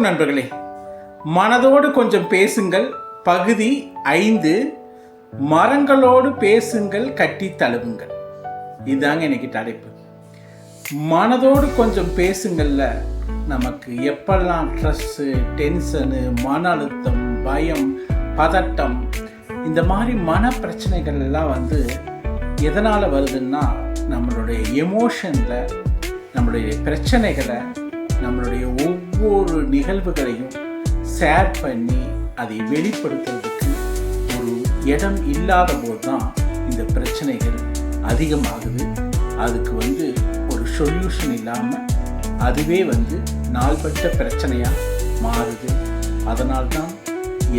வணக்கம் நண்பர்களே. மனதோடு கொஞ்சம் பேசுங்கள். பகுதி ஐந்து. மரங்களோடு பேசுங்கள் கட்டி தழுவுங்கள். இதுதாங்க இன்னைக்கு தலைப்பு. மனதோடு கொஞ்சம் பேசுங்கள்ல நமக்கு எப்பெல்லாம் ஸ்ட்ரெஸ்ஸு டென்ஷனு மன அழுத்தம் பயம் பதட்டம் இந்த மாதிரி மன பிரச்சனைகள் எல்லாம் வந்து எதனால் வருதுன்னா நம்மளுடைய எமோஷனில் நம்மளுடைய பிரச்சனைகளை நம்மளுடைய ஒவ்வொரு நிகழ்வுகளையும் ஷேர் பண்ணி அதை வெளிப்படுத்துறதுக்கு ஒரு இடம் இல்லாத போது தான் இந்த பிரச்சனைகள் அதிகமாகுது. அதுக்கு வந்து ஒரு சொல்யூஷன் இல்லாமல் அதுவே வந்து நாள்பட்ட பிரச்சனையாக மாறுது. அதனால்தான்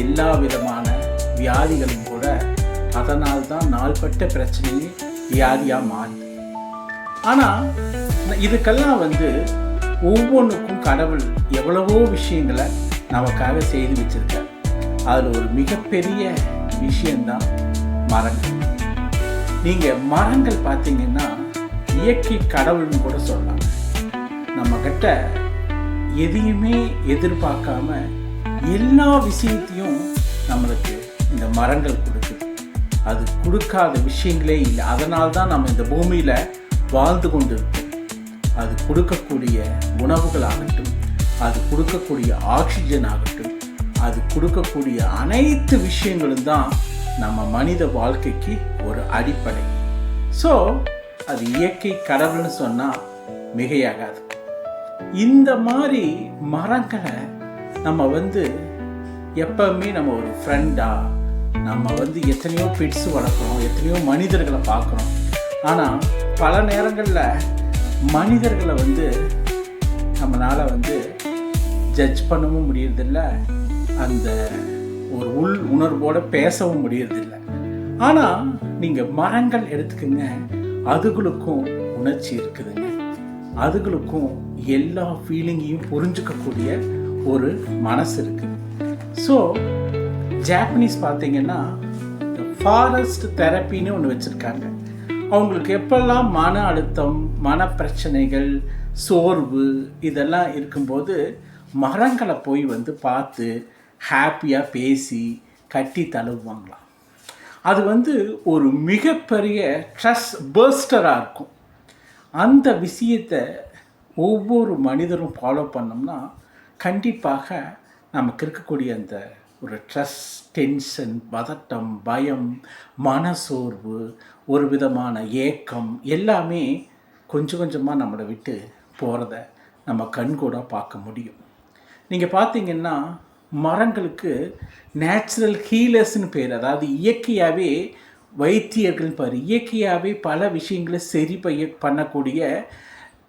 எல்லா விதமான வியாதிகளும் கூட அதனால்தான் நாள்பட்ட பிரச்சனையே வியாதியாக மாறுது. ஆனால் இதுக்கெல்லாம் வந்து ஒவ்வொன்றுக்கும் கடவுள் எவ்வளவோ விஷயங்களை நமக்காக செய்து வச்சிருக்கார். அதில் ஒரு மிகப்பெரிய விஷயந்தான் மரங்கள். நீங்கள் மரங்கள் பார்த்தீங்கன்னா இயற்கை கடவுள்னு கூட சொல்லலாம். நம்மக்கிட்ட எதையுமே எதிர்பார்க்காம எல்லா விஷயத்தையும் நம்மளுக்கு இந்த மரங்கள் கொடுக்குது. அது கொடுக்காத விஷயங்களே இல்லை. அதனால்தான் நம்ம இந்த பூமியில் வாழ்ந்து கொண்டு இருக்கோம் அது கொடுக்கக்கூடிய உணவுகள் ஆகட்டும் அது கொடுக்கக்கூடிய ஆக்சிஜன் ஆகட்டும் அது கொடுக்கக்கூடிய அனைத்து விஷயங்களும் தான் நம்ம மனித வாழ்க்கைக்கு ஒரு அடிப்படை. ஸோ அது இயற்கை கடவுள்னு சொன்னால் மிகையாகாது. இந்த மாதிரி மரங்களை நம்ம வந்து எப்பவுமே நம்ம ஒரு ஃப்ரெண்டா நம்ம வந்து எத்தனையோ பெட்ஸ் வளர்க்குறோம் எத்தனையோ மனிதர்களை பார்க்குறோம். ஆனால் பல நேரங்களில் மனிதர்களை வந்து நம்மளால் வந்து ஜட்ஜ் பண்ணவும் முடியறதில்ல. அந்த ஒரு உள் உணர்வோடு பேசவும் முடியறதில்ல. ஆனால் நீங்கள் மரங்கள் எடுத்துக்கங்க. அதுகளுக்கும் உணர்ச்சி இருக்குதுங்க. அதுகளுக்கும் எல்லா ஃபீலிங்கையும் புரிஞ்சுக்கக்கூடிய ஒரு மனசு இருக்குது ஸோ ஜாப்பனீஸ் பார்த்தீங்கன்னா ஃபாரஸ்ட் தெரப்பின்னு ஒன்று வச்சுருக்காங்க. அவங்களுக்கு எப்பெல்லாம் மன அழுத்தம் மன பிரச்சனைகள் சோர்வு இதெல்லாம் இருக்கும்போது மரங்களை போய் வந்து பார்த்து ஹாப்பியாக பேசி கட்டி தழுவுவாங்களாம். அது வந்து ஒரு மிகப்பெரிய ட்ரஸ் பர்ஸ்டராக இருக்கும். அந்த விஷயத்தை ஒவ்வொரு மனிதரும் ஃபாலோ பண்ணோம்னா கண்டிப்பாக நமக்கு இருக்கக்கூடிய அந்த ஒரு ட்ரெஸ் டென்ஷன் பதட்டம் பயம் மனசோர்வு ஒரு விதமான ஏக்கம் எல்லாமே கொஞ்சம் கொஞ்சமாக நம்மளை விட்டு போகிறத நம்ம கண்கூட பார்க்க முடியும். நீங்கள் பார்த்தீங்கன்னா மரங்களுக்கு நேச்சுரல் ஹீலர்ஸ்னு பேர் அதாவது இயற்கையாகவே வைத்தியர்கள் பாரு இயற்கையாகவே பல விஷயங்களை சரி பைய பண்ணக்கூடிய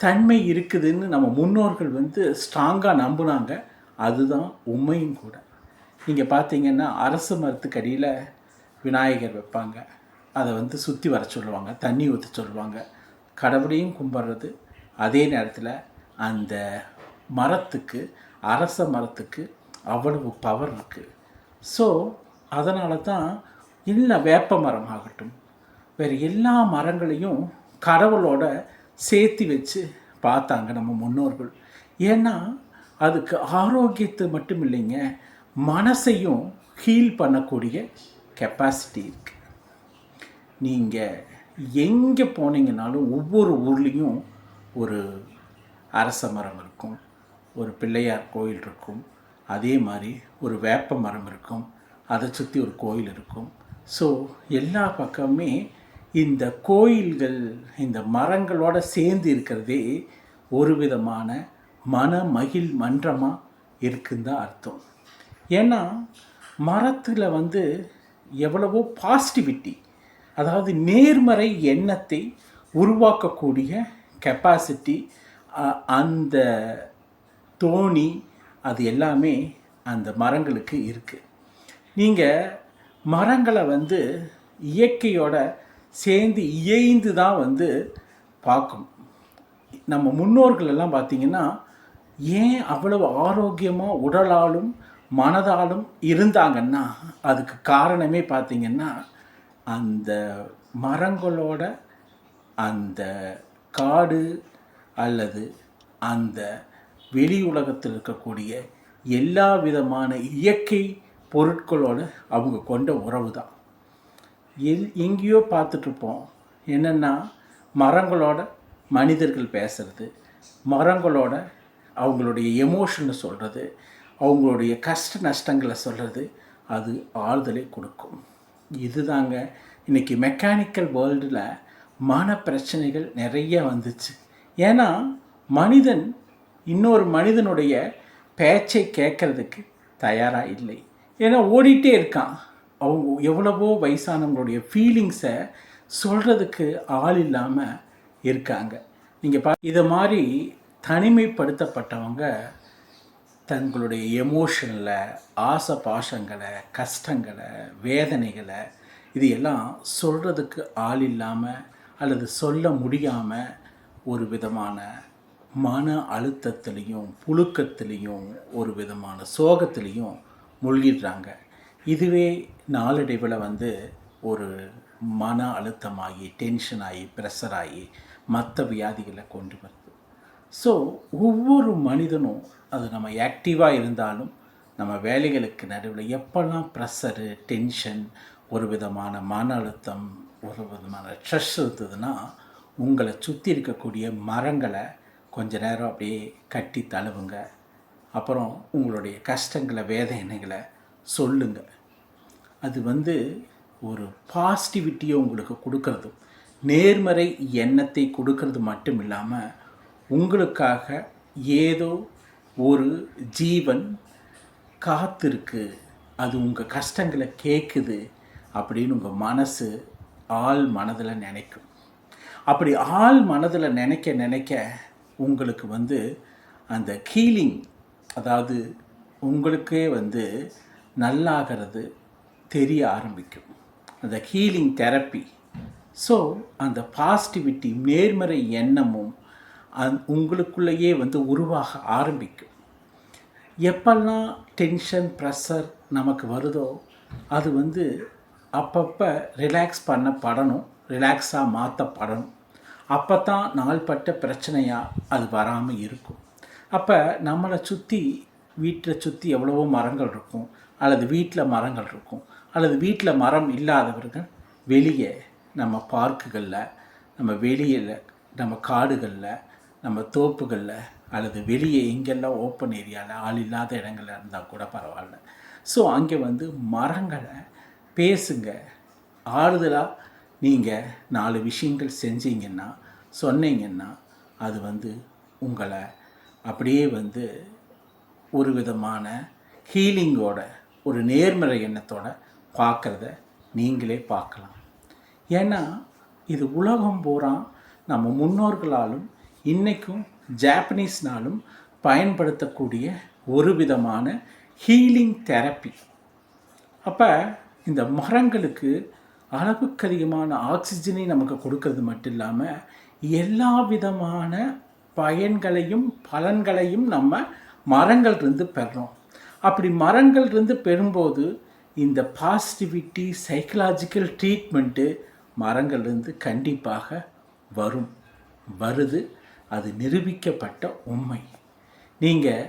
தன்மை இருக்குதுன்னு நம்ம முன்னோர்கள் வந்து ஸ்ட்ராங்காக நம்புனாங்க. அதுதான் உண்மையும் கூட. நீங்கள் பார்த்தீங்கன்னா அரசு மரத்துக்கடியில் விநாயகர் வைப்பாங்க. அதை வந்து சுற்றி வர சொல்லுவாங்க தண்ணி ஊற்ற சொல்லுவாங்க. கடவுளையும் கும்பிட்றது. அதே நேரத்தில் அந்த மரத்துக்கு அரச மரத்துக்கு அவ்வளவு பவர் இருக்குது ஸோ அதனால தான் இல்லை வேப்ப மரம் ஆகட்டும் வேறு எல்லா மரங்களையும் கடவுளோட சேர்த்து வச்சு பார்த்தாங்க நம்ம முன்னோர்கள். ஏன்னா அதுக்கு ஆரோக்கியத்தை மட்டும் இல்லைங்க மனசையும் ஹீல் பண்ணக்கூடிய கெப்பாசிட்டி இருக்குது நீங்கள் எங்கே போனீங்கனாலும் ஒவ்வொரு ஊர்லேயும் ஒரு அரச மரம் இருக்கும் ஒரு பிள்ளையார் கோயில் இருக்கும் அதே மாதிரி ஒரு வேப்ப மரம் இருக்கும் அதை சுற்றி ஒரு கோயில் இருக்கும். ஸோ எல்லா பக்கமே இந்த கோயில்கள் இந்த மரங்களோட சேர்ந்து இருக்கிறதே ஒரு விதமான மன மகிழ் மன்றமாக இருக்குன்னு தான் அர்த்தம். ஏன்னா மரத்தில் வந்து எவ்வளவோ பாசிட்டிவிட்டி அதாவது நேர்மறை எண்ணத்தை உருவாக்கக்கூடிய கெப்பாசிட்டி அந்த தோணி அது எல்லாமே அந்த மரங்களுக்கு இருக்குது நீங்கள் மரங்களை வந்து இயற்கையோட சேர்ந்து இயைந்து தான் வந்து பார்க்கணும். நம்ம முன்னோர்களெல்லாம் பார்த்திங்கன்னா ஏன் அவ்வளவு ஆரோக்கியமாக உடலாலும் மனதாலும் இருந்தாங்கன்னா அதுக்கு காரணமே பார்த்திங்கன்னா அந்த மரங்களோட அந்த காடு அல்லது அந்த வெளி உலகத்தில் இருக்கக்கூடிய எல்லா விதமான இயற்கை பொருட்களோட அவங்க கொண்ட உறவு தான் எல் எங்கேயோ பார்த்துட்ருப்போம். என்னென்னா மரங்களோட மனிதர்கள் பேசுறது மரங்களோட அவங்களுடைய எமோஷனை சொல்கிறது அவங்களுடைய கஷ்ட நஷ்டங்களை சொல்கிறது அது ஆறுதலை கொடுக்கும். இதுதாங்க. இன்றைக்கி மெக்கானிக்கல் வேர்ல்டில் மன பிரச்சனைகள் நிறைய வந்துச்சு. ஏன்னா மனிதன் இன்னொரு மனிதனுடைய பேச்சை கேட்கறதுக்கு தயாராக இல்லை. ஏன்னா ஓடிட்டே இருக்கான். அவங்க எவ்வளவோ வயசானவங்களுடைய ஃபீலிங்ஸை சொல்கிறதுக்கு ஆள் இல்லாமல் இருக்காங்க. நீங்கள் பா இதை மாதிரி தனிமைப்படுத்தப்பட்டவங்க தங்களுடைய எமோஷனில் ஆசை பாசங்களை கஷ்டங்களை வேதனைகளை இது எல்லாம் சொல்கிறதுக்கு ஆள் இல்லாமல் அல்லது சொல்ல முடியாமல் ஒரு விதமான மன அழுத்தத்திலையும் புழுக்கத்துலேயும் ஒரு விதமான சோகத்துலேயும் மூழ்கிடுறாங்க. இதுவே நாளடைவில் வந்து ஒரு மன அழுத்தமாகி டென்ஷன் ஆகி ப்ரெஷர் ஆகி மற்ற வியாதிகளை கொண்டு வரும். ஸோ ஒவ்வொரு மனிதனும் அது நம்ம ஆக்டிவாக இருந்தாலும் நம்ம வேலைகளுக்கு நடுவில் எப்போல்லாம் ப்ரெஷரு டென்ஷன் ஒரு விதமான மன அழுத்தம் ஒரு விதமான ஸ்ட்ரெஸ் இருந்ததுன்னா உங்களை சுற்றி இருக்கக்கூடிய மரங்களை கொஞ்ச நேரம் அப்படியே கட்டி தழுவுங்க. அப்புறம் உங்களுடைய கஷ்டங்களை வேதனைகளை சொல்லுங்கள் அது வந்து ஒரு பாசிட்டிவிட்டியை உங்களுக்கு கொடுக்கறதும் நேர்மறை எண்ணத்தை கொடுக்கறது மட்டும் இல்லாமல் உங்களுக்காக ஏதோ ஒரு ஜீவன் காத்திருக்கு. அது உங்கள் கஷ்டங்களை கேட்குது அப்படின்னு உங்கள் மனசு ஆள் மனதில் நினைக்கும். அப்படி ஆள் மனதில் நினைக்க நினைக்க உங்களுக்கு வந்து அந்த ஹீலிங் அதாவது உங்களுக்கே வந்து நல்லாகிறது தெரிய ஆரம்பிக்கும். அந்த ஹீலிங் தெரப்பி ஸோ அந்த பாசிட்டிவிட்டி நேர்மறை எண்ணமும் அந் உங்களுக்குள்ளேயே வந்து உருவாக ஆரம்பிக்கும். எப்பெல்லாம் டென்ஷன் ப்ரெஷர் நமக்கு வருதோ அது வந்து அப்பப்போ ரிலாக்ஸ் பண்ணப்படணும். ரிலாக்ஸாக மாற்றப்படணும் அப்போ தான் நாள்பட்ட பிரச்சனையாக அது வராமல் இருக்கும். அப்போ நம்மளை சுற்றி வீட்டை சுற்றி எவ்வளவோ மரங்கள் இருக்கும். அல்லது வீட்டில் மரங்கள் இருக்கும். அல்லது வீட்டில் மரம் இல்லாதவர்கள் வெளியே நம்ம பார்க்குகளில் நம்ம வெளியில் நம்ம காடுகளில் நம்ம தோப்புகளில் அல்லது வெளியே எங்கெல்லாம் ஓப்பன் ஏரியாவில் ஆள் இல்லாத இடங்களில் இருந்தால் கூட பரவாயில்ல. ஸோ அங்கே வந்து மரங்களை பேசுங்க. ஆறுதலாக நீங்கள் நாலு விஷயங்கள் செஞ்சீங்கன்னா சொன்னீங்கன்னா அது வந்து உங்களை அப்படியே வந்து ஒரு விதமான ஹீலிங்கோட ஒரு நேர்மறை எண்ணத்தோட பார்க்குறத நீங்களே பார்க்கலாம். ஏன்னா இது உலகம் பூரா நம்ம முன்னோர்களாலும் இன்றைக்கும் ஜாப்பனீஸ்னாலும் பயன்படுத்தக்கூடிய ஒரு விதமான ஹீலிங் தெரப்பி அப்போ இந்த மரங்களுக்கு அளவுக்கு அதிகமான ஆக்சிஜனை நமக்கு கொடுக்கறது மட்டும் இல்லாமல் எல்லா விதமான பயன்களையும் பலன்களையும் நம்ம மரங்கள்லேருந்து பெறோம் அப்படி மரங்கள்லேருந்து பெறும்போது இந்த பாசிட்டிவிட்டி சைக்கலாஜிக்கல் ட்ரீட்மெண்ட்டு மரங்கள்லேருந்து கண்டிப்பாக வரும். வருது. அது நிரூபிக்கப்பட்ட உண்மை. நீங்கள்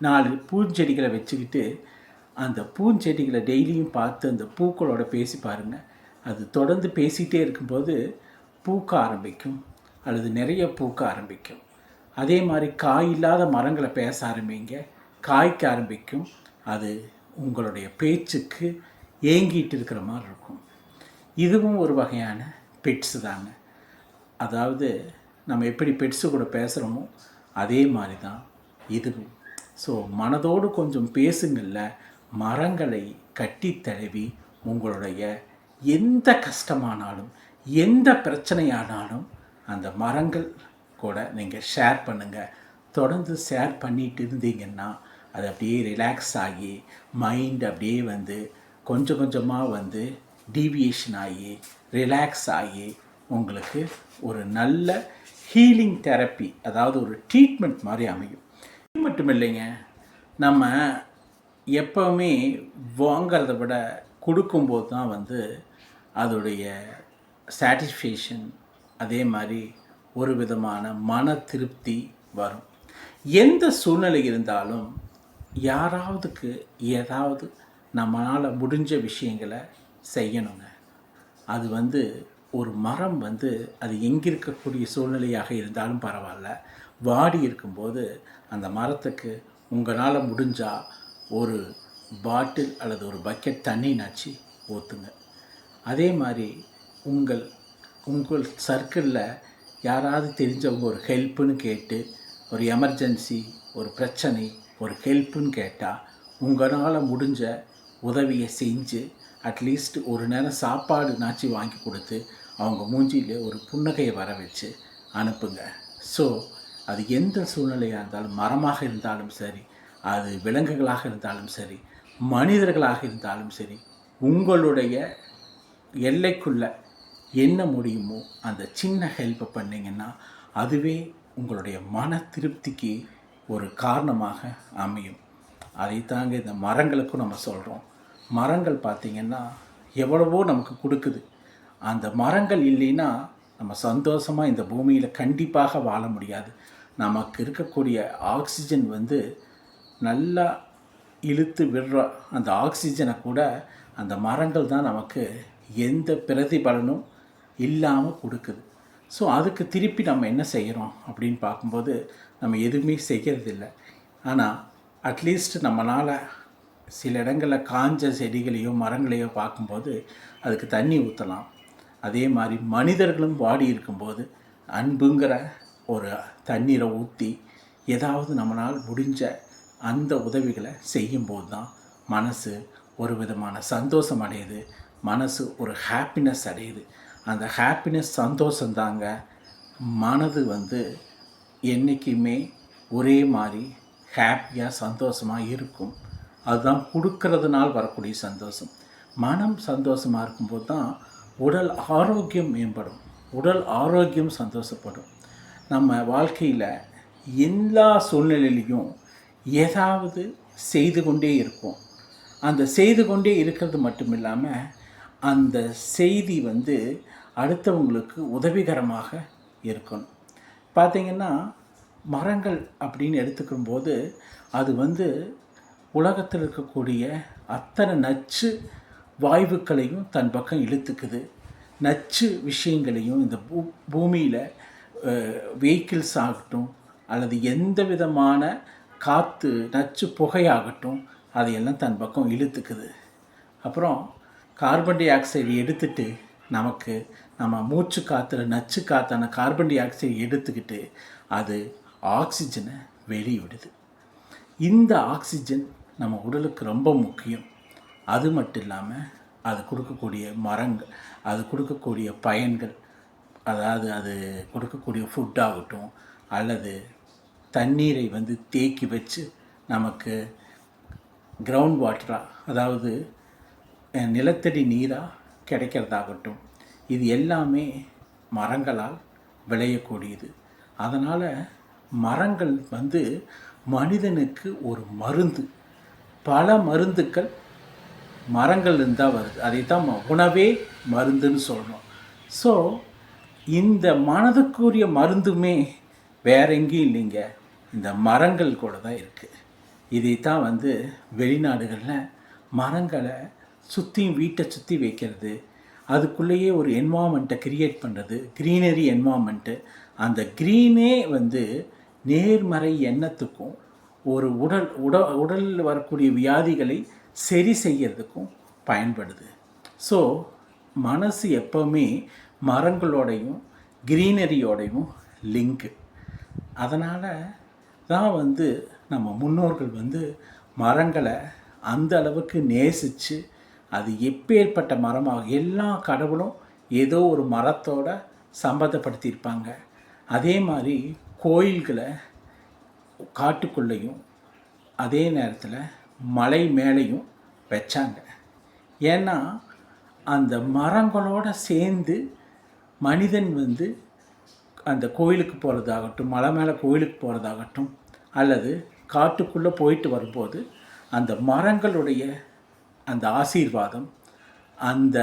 நாலு பூஞ்செடிகளை வச்சுக்கிட்டு அந்த பூஞ்செடிகளை டெய்லியும் பார்த்து அந்த பூக்களோட பேசி பாருங்கள் அது தொடர்ந்து பேசிகிட்டே இருக்கும்போது பூக்க ஆரம்பிக்கும் அல்லது நிறைய பூக்க ஆரம்பிக்கும். அதே மாதிரி காய் இல்லாத மரங்களை பேச ஆரம்பிங்க. காய்க்க ஆரம்பிக்கும். அது உங்களுடைய பேச்சுக்கு ஏங்கிட்டு இருக்கிற மாதிரி இருக்கும். இதுவும் ஒரு வகையான பெட்ஸு தாங்க. அதாவது நம்ம எப்படி பெட்ஸு கூட பேசுகிறோமோ அதே மாதிரி தான் இதுவும். ஸோ மனதோடு கொஞ்சம் பேசுங்கள்ல மரங்களை கட்டி தழுவி உங்களுடைய எந்த கஷ்டமானாலும் எந்த பிரச்சனையானாலும் அந்த மரங்கள் கூட நீங்கள் ஷேர் பண்ணுங்கள் தொடர்ந்து ஷேர் பண்ணிட்டு இருந்தீங்கன்னா அது அப்படியே ரிலாக்ஸ் ஆகி மைண்ட் அப்படியே வந்து கொஞ்சம் கொஞ்சமாக வந்து டீவியேஷன் ஆகி ரிலாக்ஸ் ஆகி உங்களுக்கு ஒரு நல்ல ஹீலிங் தெரப்பி அதாவது ஒரு ட்ரீட்மெண்ட் மாதிரி அமையும். இது மட்டும் இல்லைங்க நம்ம எப்போவுமே வாங்கிறத விட கொடுக்கும்போது தான் வந்து அதோடைய சாட்டிஸ்ஃபேஷன் அதே மாதிரி ஒரு விதமான மன திருப்தி வரும். எந்த சூழ்நிலை இருந்தாலும் யாராவதுக்கு ஏதாவது நம்மளால் முடிஞ்ச விஷயங்களை செய்யணுங்க. அது வந்து ஒரு மரம் வந்து அது எங்கே இருக்கக்கூடிய சூழ்நிலையாக இருந்தாலும் பரவாயில்ல. வாடி இருக்கும்போது அந்த மரத்துக்கு உங்களால் முடிஞ்சால் ஒரு பாட்டில் அல்லது ஒரு பக்கெட் தண்ணி நச்சு ஊற்றுங்க அதே மாதிரி உங்கள் உங்கள் சர்க்கிளில் யாராவது தெரிஞ்சவங்க ஒரு ஹெல்ப்புன்னு கேட்டு ஒரு எமர்ஜென்சி ஒரு பிரச்சனை ஒரு ஹெல்ப்புன்னு கேட்டால் உங்களால் முடிஞ்ச உதவியை செஞ்சு அட்லீஸ்ட் ஒரு நேரம் சாப்பாடு நாச்சி வாங்கி கொடுத்து அவங்க மூஞ்சியில் ஒரு புன்னகையை வர வச்சு அனுப்புங்க. ஸோ அது எந்த சூழ்நிலையாக இருந்தாலும் மரமாக இருந்தாலும் சரி அது விலங்குகளாக இருந்தாலும் சரி மனிதர்களாக இருந்தாலும் சரி உங்களுடைய எல்லைக்குள்ள என்ன முடியுமோ அந்த சின்ன ஹெல்ப்பை பண்ணிங்கன்னா அதுவே உங்களுடைய மன திருப்திக்கு ஒரு காரணமாக அமையும். அதை தாங்க இந்த மரங்களுக்கும் நம்ம சொல்கிறோம் மரங்கள் பார்த்திங்கன்னா எவ்வளவோ நமக்கு கொடுக்குது. அந்த மரங்கள் இல்லைன்னா நம்ம சந்தோஷமாக இந்த பூமியில் கண்டிப்பாக வாழ முடியாது. நமக்கு இருக்கக்கூடிய ஆக்சிஜன் வந்து நல்லா இழுத்து விடுற அந்த ஆக்சிஜனை கூட அந்த மரங்கள் தான் நமக்கு எந்த பிரதிபலனும் இல்லாமல் கொடுக்குது. ஸோ அதுக்கு திருப்பி நம்ம என்ன செய்கிறோம் அப்படின்னு பார்க்கும்போது நம்ம எதுவுமே செய்கிறதில்ல ஆனால் அட்லீஸ்ட் நம்மளால் சில இடங்களில் காஞ்ச செடிகளையோ மரங்களையோ பார்க்கும்போது அதுக்கு தண்ணி ஊற்றலாம் அதே மாதிரி மனிதர்களும் வாடி இருக்கும்போது அன்புங்கிற ஒரு தண்ணீரை ஊற்றி ஏதாவது நம்மளால் முடிஞ்ச அந்த உதவிகளை செய்யும்போது தான் மனசு ஒரு விதமான சந்தோஷம் அடையுது. மனசு ஒரு ஹாப்பினஸ் அடையுது. அந்த ஹாப்பினஸ் சந்தோஷந்தாங்க மனது வந்து என்றைக்குமே ஒரே மாதிரி ஹாப்பியாக சந்தோஷமாக இருக்கும். அதுதான் கொடுக்கறதுனால் வரக்கூடிய சந்தோஷம். மனம் சந்தோஷமாக இருக்கும்போது தான் உடல் ஆரோக்கியம் மேம்படும். உடல் ஆரோக்கியம் சந்தோஷப்படும். நம்ம வாழ்க்கையில் எல்லா சூழ்நிலையிலையும் ஏதாவது செய்து கொண்டே இருப்போம். அந்த செய்து கொண்டே இருக்கிறது மட்டும் இல்லாமல் அந்த செய்தி வந்து அடுத்தவங்களுக்கு உதவிகரமாக இருக்கணும். பார்த்திங்கன்னா மரங்கள் அப்படின்னு எடுத்துக்கும்போது அது வந்து உலகத்தில் இருக்கக்கூடிய அத்தனை நச்சு வாய்வுகளையும் தன் பக்கம் இழுத்துக்குது. நச்சு விஷயங்களையும் இந்த பூ பூமியில் வெஹிக்கிள்ஸ் ஆகட்டும் அல்லது எந்த விதமான காற்று நச்சு புகையாகட்டும் அதையெல்லாம் தன் பக்கம் இழுத்துக்குது. அப்புறம் கார்பன் டை ஆக்சைடு எடுத்துட்டு நமக்கு நம்ம மூச்சு காற்றுல நச்சு காற்றான கார்பன் டை ஆக்சைடு எடுத்துக்கிட்டு அது ஆக்சிஜனை வெளியிடுது. இந்த ஆக்சிஜன் நம்ம உடலுக்கு ரொம்ப முக்கியம். அது மட்டும் இல்லாமல் அது கொடுக்கக்கூடிய மரங்கள் அது கொடுக்கக்கூடிய பயன்கள் அதாவது அது கொடுக்கக்கூடிய ஃபுட்டாகட்டும் அல்லது தண்ணீரை வந்து தேக்கி வச்சு நமக்கு கிரவுண்ட் வாட்டராக அதாவது நிலத்தடி நீராக கிடைக்கிறதாகட்டும் இது எல்லாமே மரங்களால் விளையக்கூடியது. அதனால் மரங்கள் வந்து மனிதனுக்கு ஒரு மருந்து. பல மருந்துக்கள் மரங்கள் இருந்தால் வருது. அதை தான் உணவே மருந்துன்னு சொல்கிறோம் ஸோ இந்த மனதுக்குரிய மருந்துமே வேற எங்கேயும் இல்லைங்க. இந்த மரங்கள் கூட தான் இருக்குது இதைத்தான் வந்து வெளிநாடுகளில் மரங்களை சுற்றியும் வீட்டை சுற்றி வைக்கிறது. அதுக்குள்ளேயே ஒரு என்வாமெண்ட்டை கிரியேட் பண்ணுறது க்ரீனரி என்வாமெண்ட்டு அந்த க்ரீனே வந்து நேர்மறை எண்ணத்துக்கும் ஒரு உடல் உட உடலில் வரக்கூடிய வியாதிகளை சரி செய்யறதுக்கும் பயன்படுது. ஸோ மனசு எப்போவுமே மரங்களோடையும் க்ரீனரியோடையும் லிங்க்கு அதனால் தான் வந்து நம்ம முன்னோர்கள் வந்து மரங்களை அந்த அளவுக்கு நேசித்து அது எப்பேற்பட்ட மரமாக எல்லா கடவுளும் ஏதோ ஒரு மரத்தோட சம்பந்தப்படுத்தியிருப்பாங்க. அதே மாதிரி கோயில்களை காட்டுக்குள்ளேயும் அதே நேரத்தில் மலை மேலேயும் வச்சாங்க. ஏன்னா அந்த மரங்களோட சேர்ந்து மனிதன் வந்து அந்த கோயிலுக்கு போகிறதாகட்டும் மலை மேலே கோயிலுக்கு போகிறதாகட்டும் அல்லது காட்டுக்குள்ளே போயிட்டு வரும்போது அந்த மரங்களுடைய அந்த ஆசீர்வாதம் அந்த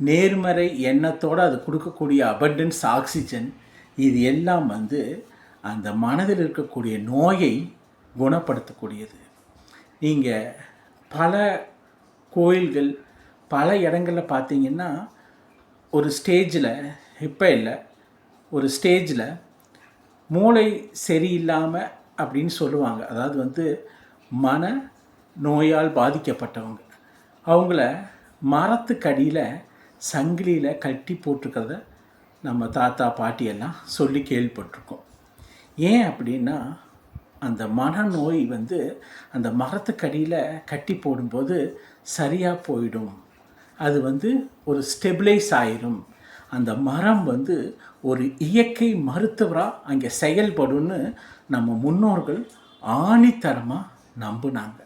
நேர்மறை எண்ணத்தோடு அது கொடுக்கக்கூடிய அபண்டன்ஸ் ஆக்சிஜன் இது எல்லாம் வந்து அந்த மனதில் இருக்கக்கூடிய நோயை குணப்படுத்தக்கூடியது. நீங்கள் பல கோயில்கள் பல இடங்களில் பார்த்தீங்கன்னா ஒரு ஸ்டேஜில் இப்போ இல்லை ஒரு ஸ்டேஜில் மூளை சரியில்லாமல் அப்படின்னு சொல்லுவாங்க. அதாவது வந்து மன நோயால் பாதிக்கப்பட்டவங்க. அவங்கள மரத்துக்கடியில் சங்கிலியில் கட்டி போட்டிருக்கிறத நம்ம தாத்தா பாட்டியெல்லாம் சொல்லி கேள்விப்பட்டிருக்கோம். ஏன் அப்படின்னா அந்த மனநோய் வந்து அந்த மரத்துக்கடியில் கட்டி போடும்போது சரியாக போயிடும். அது வந்து ஒரு ஸ்டெபிளைஸ் ஆயிரும். அந்த மரம் வந்து ஒரு இயற்கை மருத்துவராக அங்கே செயல்படும்னு நம்ம முன்னோர்கள் ஆணித்தரமாக நம்பினாங்க.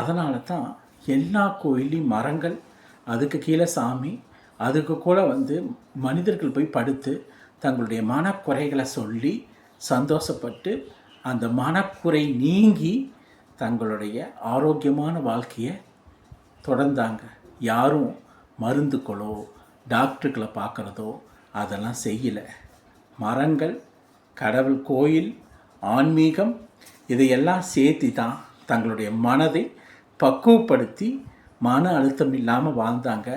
அதனால தான் எல்லா கோயிலையும் மரங்கள் அதுக்கு கீழே சாமி அதுக்கு கூட வந்து மனிதர்கள் போய் படுத்து தங்களுடைய மனக்குறைகளை சொல்லி சந்தோஷப்பட்டு அந்த மனக்குறை நீங்கி தங்களுடைய ஆரோக்கியமான வாழ்க்கையை தொடர்ந்தாங்க. யாரும் மருந்துக்களோ டாக்டர்களை பார்க்குறதோ அதெல்லாம் செய்யலை. மரங்கள் கடவுள் கோயில் ஆன்மீகம் இதையெல்லாம் சேர்த்து தான் தங்களுடைய மனதை பக்குவப்படுத்தி மன அழுத்தம் இல்லாமல் வாழ்ந்தாங்க.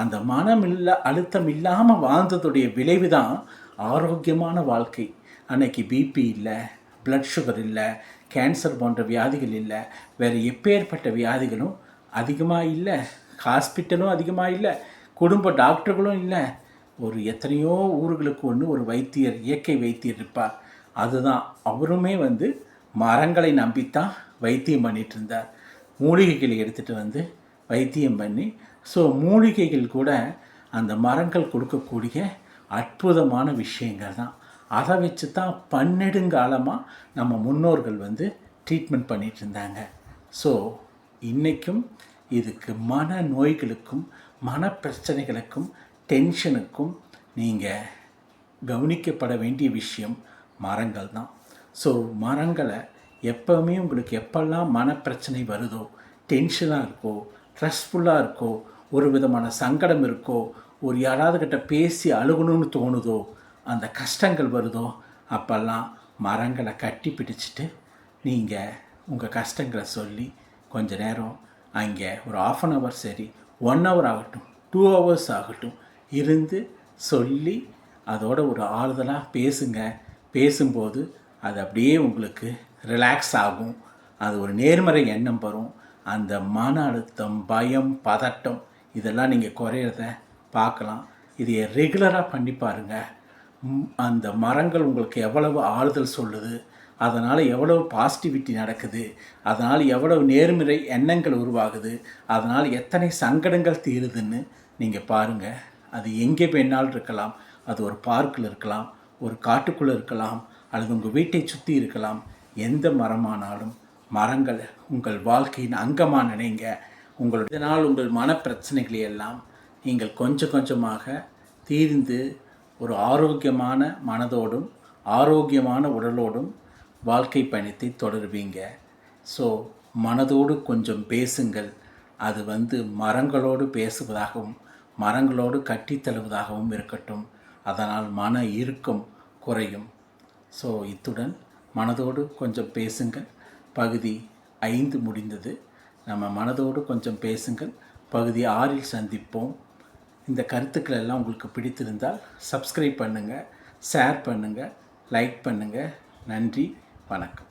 அந்த மனம் இல்லை அழுத்தம் இல்லாமல் வாழ்ந்ததுடைய விளைவு தான் ஆரோக்கியமான வாழ்க்கை. அன்னைக்கு பிபி இல்லை. பிளட் சுகர் இல்லை கேன்சர் போன்ற வியாதிகள் இல்லை வேறு எப்பேற்பட்ட வியாதிகளும் அதிகமாக இல்லை ஹாஸ்பிட்டலும் அதிகமாக இல்லை குடும்ப டாக்டர்களும் இல்லை. ஒரு எத்தனையோ ஊர்களுக்கு ஒன்று ஒரு வைத்தியர் இயற்கை வைத்தியர் இருப்பார். அதுதான் அவருமே வந்து மரங்களை நம்பித்தான் வைத்தியம் பண்ணிட்டு இருந்தார். மூலிகைகளை எடுத்துகிட்டு வந்து வைத்தியம் பண்ணி ஸோ மூலிகைகள் கூட அந்த மரங்கள் கொடுக்கக்கூடிய அற்புதமான விஷயங்கள் தான் அதை வச்சு தான் பன்னெடுங்காலமாக நம்ம முன்னோர்கள் வந்து ட்ரீட்மெண்ட் பண்ணிட்டு இருந்தாங்க. ஸோ இன்றைக்கும் இதுக்கு மன நோய்களுக்கும் மன பிரச்சனைகளுக்கும் டென்ஷனுக்கும் நீங்கள் கவனிக்கப்பட வேண்டிய விஷயம் மரங்கள் தான். ஸோ மரங்களை எப்போவுமே உங்களுக்கு எப்பெல்லாம் மனப்பிரச்சனை வருதோ டென்ஷனாக இருக்கோ ஸ்ட்ரெஸ்ஃபுல்லாக இருக்கோ ஒரு விதமான சங்கடம் இருக்கோ ஒரு யாராவது கிட்ட பேசி அழுகணும்னு தோணுதோ அந்த கஷ்டங்கள் வருதோ அப்போல்லாம் மரங்களை கட்டி பிடிச்சிட்டு நீங்கள் உங்கள் கஷ்டங்களை சொல்லி கொஞ்ச நேரம் அங்கே ஒரு ஆஃப் அன் ஹவர் சரி ஒன் ஹவர் ஆகட்டும் டூ ஹவர்ஸ் ஆகட்டும் இருந்து சொல்லி அதோட ஒரு ஆறுதலாக பேசுங்க. பேசும்போது அது அப்படியே உங்களுக்கு ரிலாக்ஸ் ஆகும். அது ஒரு நேர்மறை எண்ணம் வரும். அந்த மன அழுத்தம் பயம் பதட்டம் இதெல்லாம் நீங்கள் குறையிறத பார்க்கலாம். இதை ரெகுலராக பண்ணி பாருங்கள் அந்த மரங்கள் உங்களுக்கு எவ்வளவு ஆறுதல் சொல்லுது அதனால் எவ்வளவு பாசிட்டிவிட்டி நடக்குது அதனால் எவ்வளவு நேர்மறை எண்ணங்கள் உருவாகுது அதனால் எத்தனை சங்கடங்கள் தீருதுன்னு நீங்கள் பாருங்கள் அது எங்கே வேணாலும் இருக்கலாம் அது ஒரு பார்க்கில் இருக்கலாம் ஒரு காட்டுக்குள்ளே இருக்கலாம் அல்லது உங்கள் வீட்டை சுற்றி இருக்கலாம். எந்த மரமானாலும் மரங்கள் உங்கள் வாழ்க்கையின் அங்கமாக நினைங்க. உங்கள் இதனால் உங்கள் மனப்பிரச்சனைகளை எல்லாம் நீங்கள் கொஞ்சம் கொஞ்சமாக தீர்ந்து ஒரு ஆரோக்கியமான மனதோடும் ஆரோக்கியமான உடலோடும் வாழ்க்கை பயணத்தை தொடருவீங்க. ஸோ மனதோடு கொஞ்சம் பேசுங்கள். அது வந்து மரங்களோடு பேசுவதாகவும் மரங்களோடு கட்டித்தழுவதாகவும் இருக்கட்டும். அதனால் மன இறுக்கம் குறையும். ஸோ இத்துடன் மனதோடு கொஞ்சம் பேசுங்கள். பகுதி ஐந்து முடிந்தது. நம்ம மனதோடு கொஞ்சம் பேசுங்கள். பகுதி ஆறில் சந்திப்போம். இந்த கருத்துக்கள் எல்லாம் உங்களுக்கு பிடித்திருந்தால் சப்ஸ்கிரைப் பண்ணுங்கள் ஷேர் பண்ணுங்கள் லைக் பண்ணுங்கள் நன்றி வணக்கம்.